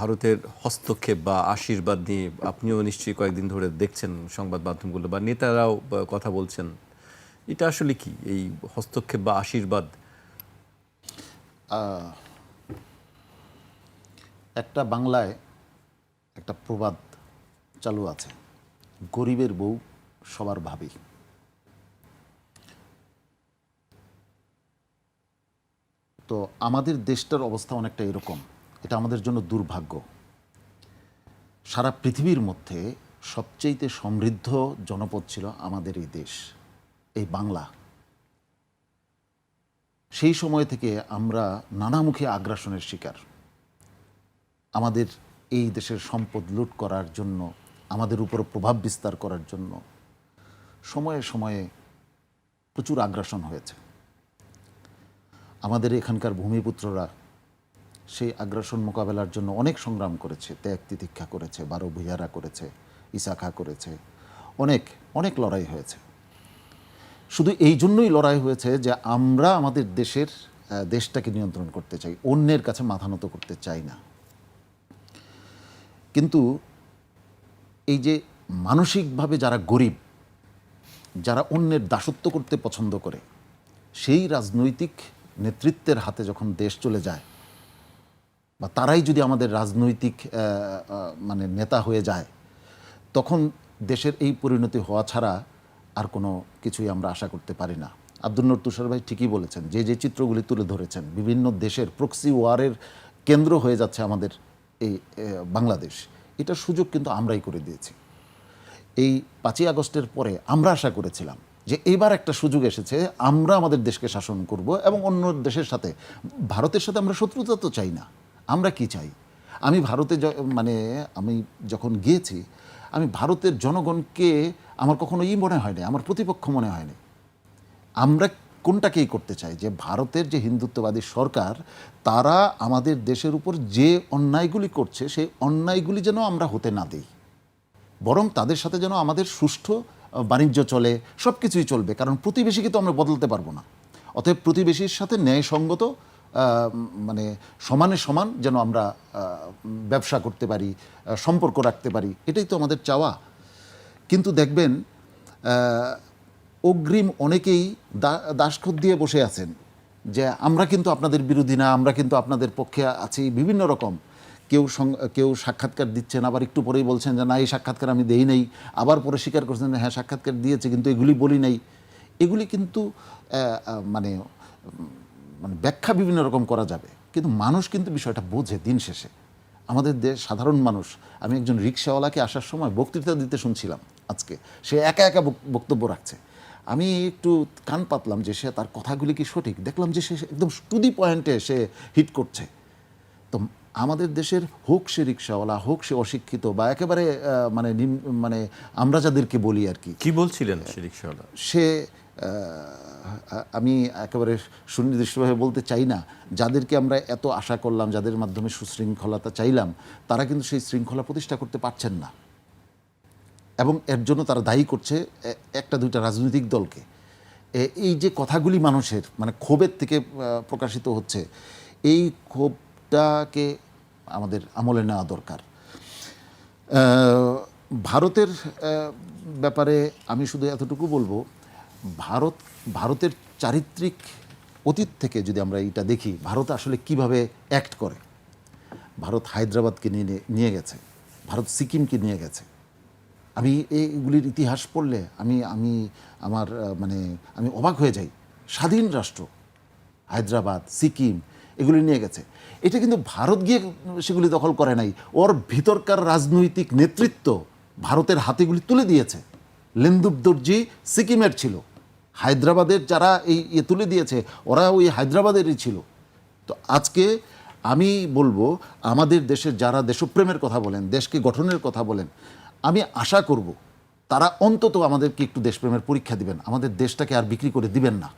ভারতের হস্তক্ষেপ বা আশীর্বাদ নিয়ে আপনিও নিশ্চয়ই কয়েকদিন ধরে দেখছেন সংবাদ মাধ্যমগুলো বা নেতারাও কথা বলছেন। এটা আসলে কি? এই হস্তক্ষেপ বা আশীর্বাদ? একটা বাংলায় একটা প্রবাদ চালু আছে। গরিবের বউ সবার ভাবি। তো আমাদের দেশটার অবস্থা অনেকটা এরকম। এটা আমাদের জন্য দুর্ভাগ্য। সারা পৃথিবীর মধ্যে সবচেয়েতে সমৃদ্ধ জনপদ ছিল আমাদের এই দেশ, এই বাংলা। সেই সময় থেকে আমরা নানামুখী আগ্রাসনের শিকার। আমাদের এই দেশের সম্পদ লুট করার জন্য, আমাদের উপর প্রভাব বিস্তার করার জন্য সময়ে সময়ে প্রচুর আগ্রাসন হয়েছে। আমাদের এখানকার ভূমিপুত্ররা সেই আগ্রাসন মোকাবেলার জন্য অনেক সংগ্রাম করেছে, ত্যাগ তিতিক্ষা করেছে, বারো ভুইয়ারা করেছে, ইসাখা করেছে, অনেক অনেক লড়াই হয়েছে। শুধু এই জন্যই লড়াই হয়েছে যে আমরা আমাদের দেশের দেশটাকে নিয়ন্ত্রণ করতে চাই, অন্যের কাছে মাথা নত করতে চাই না। কিন্তু এই যে মানসিকভাবে যারা গরিব, যারা অন্যের দাসত্ব করতে পছন্দ করে, সেই রাজনৈতিক নেতৃত্বের হাতে যখন দেশ চলে যায় বা তারাই যদি আমাদের রাজনৈতিক মানে নেতা হয়ে যায়, তখন দেশের এই পরিণতি হওয়া ছাড়া আর কোনো কিছুই আমরা আশা করতে পারি না। আব্দুল নূর তুষার ভাই ঠিকই বলেছেন, যে যে চিত্রগুলি তুলে ধরেছেন, বিভিন্ন দেশের প্রক্সি ওয়ারের কেন্দ্র হয়ে যাচ্ছে আমাদের এই বাংলাদেশ। এটার সুযোগ কিন্তু আমরাই করে দিয়েছি। এই পাঁচই আগস্টের পরে আমরা আশা করেছিলাম যে এবার একটা সুযোগ এসেছে, আমরা আমাদের দেশকে শাসন করব এবং অন্য দেশের সাথে, ভারতের সাথে আমরা শত্রুতা তো চাই না। আমরা কি চাই? আমি ভারতে মানে আমি যখন গিয়েছি, আমি ভারতের জনগণকে আমার কখনো ই মনে হয়নি, আমার প্রতিপক্ষ মনে হয়নি। আমরা কোনটাকেই করতে চাই? যে ভারতের যে হিন্দুত্ববাদী সরকার, তারা আমাদের দেশের উপর যে অন্যায়গুলি করছে, সেই অন্যায়গুলি যেন আমরা হতে না দিই। বরং তাদের সাথে যেন আমাদের সুষ্ঠু বাণিজ্য চলে সব কিছুই চলবে। কারণ প্রতিবেশীকে তো আমরা বদলাতে পারব না। অতএব প্রতিবেশীর সাথে ন্যায়সঙ্গত মানে সমানে সমান যেন আমরা ব্যবসা করতে পারি সম্পর্ক রাখতে পারি, এটাই তো আমাদের চাওয়া। কিন্তু দেখবেন অগ্রিম অনেকেই দা- দাসখত দিয়ে বসে আছেন যে আমরা কিন্তু আপনাদের বিরোধী না, আমরা কিন্তু আপনাদের পক্ষে আছি, বিভিন্ন রকম। কেউ কেউ সাক্ষাৎকার দিচ্ছেন আবার একটু পরেই বলছেন যে, না, এই সাক্ষাৎকার আমি দেই নাই। আবার পরে স্বীকার করছেন হ্যাঁ সাক্ষাৎকার দিয়েছে, কিন্তু এগুলি বলি নাই। এগুলি কিন্তু মানে মানে ব্যাখ্যা বিভিন্ন রকম করা যাবে। কিন্তু মানুষ কিন্তু বিষয়টা বোঝে দিন শেষে। আমাদের দেশ সাধারণ মানুষ। আমি একজন রিক্সাওয়ালাকে আসার সময় বক্তৃতা দিতে শুনছিলাম আজকে। সে একা একা বক্তব্য রাখছে। আমি একটু কান পাতলাম যে সে তার কথাগুলি কি সঠিক? দেখলাম যে সে একদম টু দি পয়েন্টে সে হিট করছে। তো আমাদের দেশের হোক সে রিক্সাওয়ালা হোক সে অশিক্ষিত বা একেবারে মানে মানে আমরা যাদেরকে বলি আর কি। কি বলছিলেন সে রিক্সাওয়ালা? সে আমি একেবারে সুনির্দিষ্টভাবে বলতে চাই না। যাদেরকে আমরা এত আশা করলাম, যাদের মাধ্যমে সুশৃঙ্খলতা চাইলাম, তারা কিন্তু সেই শৃঙ্খলা প্রতিষ্ঠা করতে পারছেন না। এবং এর জন্য তারা দায়ী করছে একটা দুইটা রাজনৈতিক দলকে। এই যে কথাগুলি মানুষের মানে ক্ষোভের থেকে প্রকাশিত হচ্ছে, এই ক্ষোভটাকে আমাদের আমলে নেওয়া দরকার। ভারতের ব্যাপারে আমি শুধু এতটুকু বলব ভারত, ভারতের চারিত্রিক অতীত থেকে যদি আমরা এইটা দেখি, ভারত আসলে কীভাবে অ্যাক্ট করে? ভারত হায়দ্রাবাদকে নিয়ে নিয়ে গেছে। ভারত সিকিমকে নিয়ে গেছে। আমি এইগুলির ইতিহাস পড়লে আমি আমি আমার মানে আমি অবাক হয়ে যাই। স্বাধীন রাষ্ট্র, হায়দ্রাবাদ, সিকিম, এগুলি নিয়ে গেছে। এটা কিন্তু ভারত গিয়ে সেগুলি দখল করে নাই। ওর ভিতরকার রাজনৈতিক নেতৃত্ব ভারতের হাতেগুলি তুলে দিয়েছে। লেন্দুব দর্জি সিকিমের ছিল। হায়দ্রাবাদের যারা এই ইয়ে তুলে দিয়েছে, ওরা ওই হায়দ্রাবাদেরই ছিল। তো আজকে আমি বলব, আমাদের দেশের যারা দেশপ্রেমের কথা বলেন, দেশকে গঠনের কথা বলেন, আমি আশা করব তারা অন্তত আমাদেরকে একটু দেশপ্রেমের পরীক্ষা দিবেন। আমাদের দেশটাকে আর বিক্রি করে দিবেন না।